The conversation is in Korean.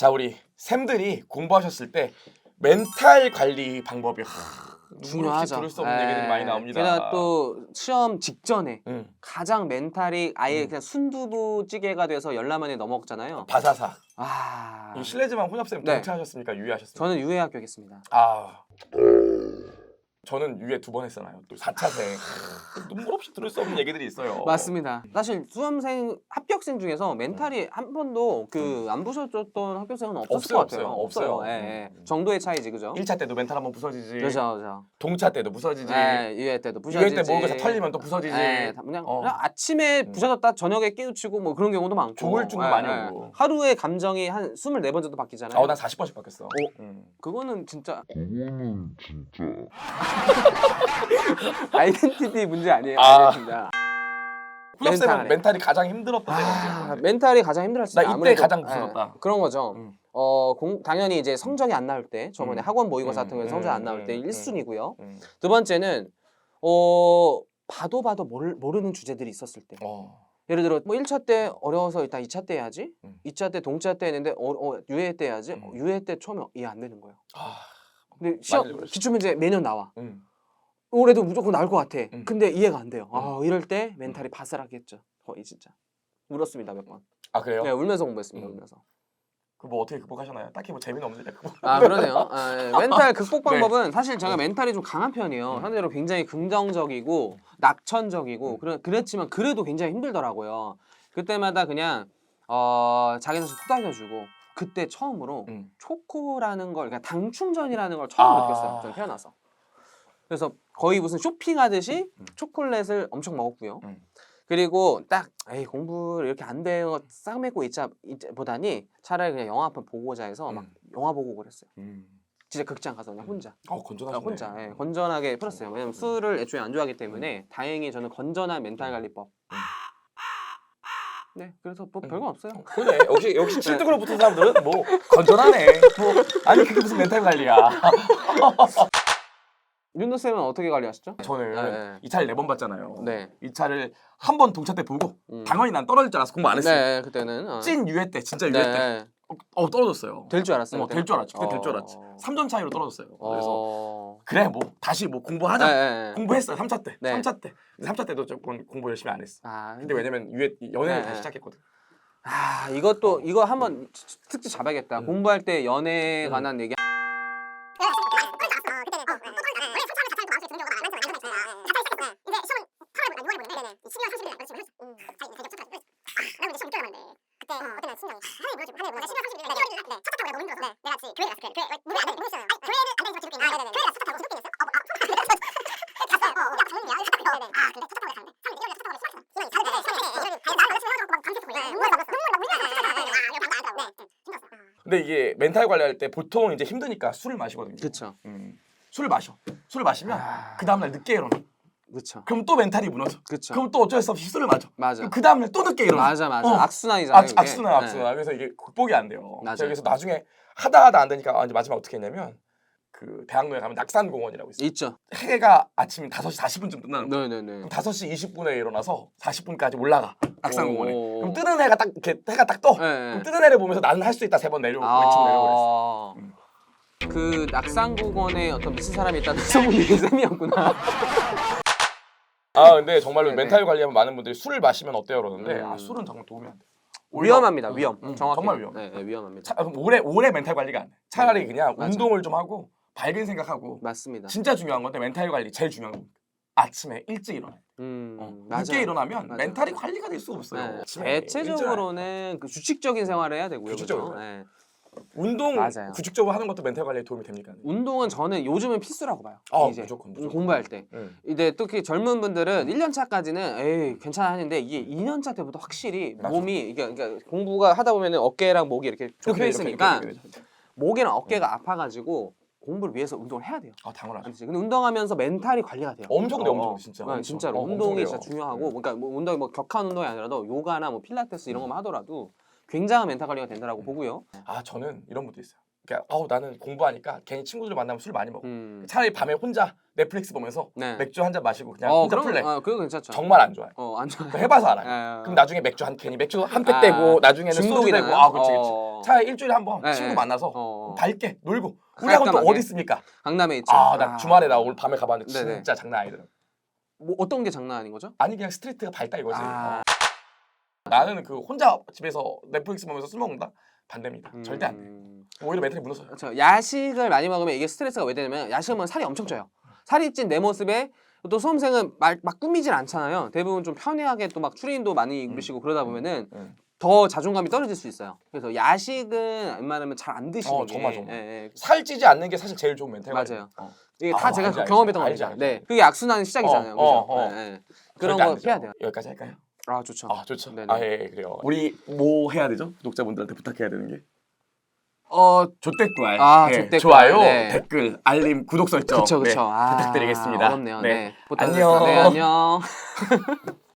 자 우리 샘들이 공부하셨을 때 멘탈 관리 방법이 하, 누구렇게 중요하죠. 들을 수 없는 예. 얘기들이 많이 나옵니다. 게다가 또 시험 직전에 음, 가장 멘탈이 아예 음. 그냥 순두부 찌개가 돼서 열라면에 넘어갔잖아요. 바사사. 아, 이 실례지만 혼합쌤 네. 동체하셨습니까? 유예하셨습니까? 저는 유해학교겠습니다. 아 저는 유예 두번 했잖아요. 또 4차생 눈물 없이 들을 수 없는 얘기들이 있어요. 맞습니다. 사실 수험생 합격생 중에서 멘탈이 한 번도 그 안 부서졌던 합격생은 없었을 없어요, 것 같아요. 없어요. 없어요. 예, 예. 음. 정도의 차이지, 그죠? 1차 때도 멘탈 한번 부서지지. 그죠, 그죠. 동차 때도 부서지지. 예, 유해 때도 부서지지. 유예 때 모의고사 털리면 또 부서지지. 예, 다 그냥, 어. 그냥 아침에 음. 부서졌다 저녁에 깨우치고 뭐 그런 경우도 많고. 조울증도 많이 오고. 하루에 감정이 한 24번 정도 바뀌잖아요. 아, 난 40번씩 바뀌었어. 음. 그거는 진짜 그거는 진짜 아이덴티티 문제 아니에요. 아. 훈련쌤은 멘탈에. 멘탈이 가장 힘들었던 때가 아? 멘탈이 가장 힘들었을 나 때 이때 아무래도, 가장 예, 무서웠다. 그런 거죠. 음. 어, 공, 당연히 이제 성적이 안 나올 때 저번에 음. 학원 모의고사 음, 같은 경우에 음, 성적이 안 나올 때 음, 1순위고요. 음. 두 번째는 어, 봐도 봐도 모르, 모르는 주제들이 있었을 때. 어. 예를 들어 뭐 1차 때 어려워서 일단 2차 때 해야지. 음. 2차 때 동차 때 했는데 어, 어, 유해 때 해야지. 음. 어, 유해 때 처음에 이해 안 되는 거예요. 아. 근데 시험 많이 그랬어. 기출 문제 매년 나와. 음. 올해도 무조건 나올 것 같아. 음. 근데 이해가 안 돼요. 아, 이럴 때 멘탈이 바스락했죠. 거의 진짜. 울었습니다 몇 번. 아 그래요? 네, 울면서 공부했습니다. 음. 울면서. 그뭐 어떻게 극복하셨나요? 딱히 뭐 재미는 없는데 극복. 아 그러네요. 아, 예. 멘탈 극복 네. 방법은 사실 제가 멘탈이 좀 강한 편이에요. 음. 상대로 굉장히 긍정적이고 낙천적이고 음. 그래, 그랬지만 그래도 굉장히 힘들더라고요. 그때마다 그냥 어, 자기 자신 토닥여주고 그때 처음으로 음. 초코라는 걸, 그러니까 당 충전이라는 걸 처음 아. 느꼈어요. 전 태어나서. 그래서 거의 무슨 쇼핑하듯이 음. 초콜릿을 엄청 먹었고요. 음. 그리고 딱 에이 공부 이렇게 안 거싹 메고 있자 보다니 차라리 그냥 영화 한 편 보고자 해서 막 음. 영화 보고 그랬어요. 음. 진짜 극장 가서 그냥 혼자. 어 아, 건전하시네. 혼자 예, 건전하게 풀었어요. 왜냐면 술을 애초에 안 좋아하기 때문에 음. 다행히 저는 건전한 멘탈 관리법. 네, 그래서 뭐 음. 별건 없어요. 그래 역시 역시 7등으로 붙은 사람들은 뭐 건전하네. 뭐 아니 그게 무슨 멘탈 관리야. 윤도 쌤은 어떻게 관리하셨죠? 저는 네, 네. 이 차를 네 번 봤잖아요. 네. 이 차를 한 번 동차 때 보고 음. 당연히 난 떨어질 줄 알았어 공부 안 했어. 네, 그때는 어. 찐 유예 때 진짜 유예 때 네, 어, 떨어졌어요. 될 줄 알았어요. 어, 그때는? 될줄 알았지. 그때 될 줄 알았지. 어. 3전 차이로 떨어졌어요. 그래서 어. 그래 뭐 다시 뭐 공부하자. 네, 네, 네. 공부했어요. 3차 때. 네. 3차 때. 3차 때도 조금 공부 열심히 안 했어. 아, 근데 왜냐면 유예 연애를 네. 다시 시작했거든. 아, 이것도 이거 한번 특집 잡아야겠다. 음. 공부할 때 연애에 음. 관한 얘기. 근데 이게 멘탈 관리할 때 보통 이제 힘드니까 술을 마시거든요. 그렇죠. 음. 술을 마셔. 술을 마시면 아. 그 다음날 늦게 일어나. 그렇죠. 그럼 또 멘탈이 무너져. 그렇죠. 그럼 또 어쩔 수 없이 술을 마셔. 맞아. 그 다음날 또 늦게 일어나. 맞아, 맞아. 어. 악순환이잖아요. 악, 이게. 악순환, 네. 악순환. 그래서 이게 극복이 안 돼요. 맞아요. 제가 그래서 나중에 하다 하다 안 되니까 아, 이제 마지막 어떻게 했냐면 그 대학로에 가면 낙산공원이라고 있어요. 있죠. 해가 아침 5시 40분쯤 끝나는 거야. 네네네. 그럼 5시 20분에 일어나서 40분까지 올라가 낙산공원에. 오. 그럼 뜨는 해가 딱 이렇게 해가 딱 떠. 네. 그럼 뜨는 해를 보면서 나는 할 수 있다 세 번 내려오고 외치고 내려오고 그랬어. 아, 음. 그 낙산국원에 어떤 미친 사람이 있다는 소문이 쌤이었구나. 아 근데 정말로 네네. 멘탈 관리하면 많은 분들이 술을 마시면 어때요 그러는데 음. 아 술은 정말 도움이 안 돼. 위험합니다. 음, 위험. 음, 정확히. 정말 위험. 네, 네, 위험합니다. 차, 그럼 오래 오래 멘탈 관리가 안 돼. 차라리 음, 그냥 맞아. 운동을 좀 하고 밝은 생각하고 맞습니다. 진짜 중요한 건데 멘탈 관리 제일 중요한 건 아침에 일찍 일어나. 음, 어, 맞아요. 늦게 일어나면 맞아요. 멘탈이 관리가 될 수가 없어요. 네. 아침에 일찍 대체적으로는 그 주식적인 생활을 해야 되고요. 주식적으로. 그죠? 네. 운동 맞아요. 구직적으로 하는 것도 멘탈 관리에 도움이 됩니까? 운동은 저는 요즘은 필수라고 봐요. 아, 이제 무조건, 무조건. 공부할 때. 응. 이제 특히 젊은 분들은 1년 차까지는 에이 괜찮아 하는데 이게 2년 차 때부터 확실히 맞아. 몸이 이게 그러니까 공부가 하다 보면은 어깨랑 목이 이렇게 좁혀 있으니까 목이랑 어깨가 아파가지고 공부를 위해서 운동을 해야 돼요. 아 당연하죠. 근데 운동하면서 멘탈이 관리가 돼요. 엄청 돼, 어, 엄청 어. 진짜. 네, 엄청. 진짜로 어, 엄청 운동이. 진짜 중요하고, 음. 그러니까 뭐 운동이 뭐 격한 운동이 아니라도 요가나 뭐 필라테스 이런 것만 하더라도 굉장한 멘탈 관리가 된다라고 음. 보고요. 아 저는 이런 분도 있어요. 그냥 어 나는 공부하니까 괜히 친구들 만나면 술 많이 먹어. 음. 차라리 밤에 혼자 넷플릭스 보면서 네. 맥주 한 잔 마시고 그냥 어, 혼자 그럼, 풀래. 어, 그거 괜찮죠. 정말 안 좋아해. 어, 안 좋아. 그거 해봐서 알아요. 아, 그럼 나중에 맥주 한 캔이 맥주 한 팩 아, 나중에는 소주 중독이 되고 되나요? 아 그렇지 그렇지. 어. 차라리 일주일에 한번 네, 친구 네. 만나서 어. 밝게 놀고 우리하고 또 깔끔하게. 어디 있습니까? 강남에 있죠. 아 나 주말에 나 오늘 밤에 가봤는데 네네. 진짜 장난 아니더라. 뭐 어떤 게 장난 아닌 거죠? 아니 그냥 스트리트가 밝다 이거지. 아. 어. 나는 그 혼자 집에서 넷플릭스 보면서 술 먹는다 반대입니다. 절대 안 돼. 음. 오히려 멘탈이 무너져요. 그렇죠. 야식을 많이 먹으면 이게 스트레스가 왜 되냐면 야식을 먹으면 살이 엄청 쪄요. 살이 찐 내 모습에 또 수험생은 막, 막 꾸미진 않잖아요. 대부분 좀 편리하게 또 막 추리닝도 많이 입으시고 그러다 보면은 음. 더 자존감이 떨어질 수 있어요. 그래서 야식은 웬만하면 잘 안 드시는 어, 게 정말, 정말. 예, 예. 살찌지 않는 게 사실 제일 좋은 멘탈. 맞아요. 어. 이게 아, 다 제가 알지, 알지. 경험했던 알지, 겁니다. 알지. 네, 그게 악순환 시작이잖아요. 어, 그죠? 어, 어. 예, 예. 그런 거. 피해야 돼요. 여기까지 할까요? 아 좋죠. 아 좋죠. 네네. 아 예, 예 그래요. 우리 뭐 해야 되죠? 구독자분들한테 부탁해야 되는 게. 어 조댓구알, 아, 예, 조댓구알, 좋아요, 네. 댓글, 알림, 구독 설정 그쵸 그쵸. 네, 아, 부탁드리겠습니다. 어렵네요. 네. 네. 부탁드리겠습니다. 안녕. 네 안녕.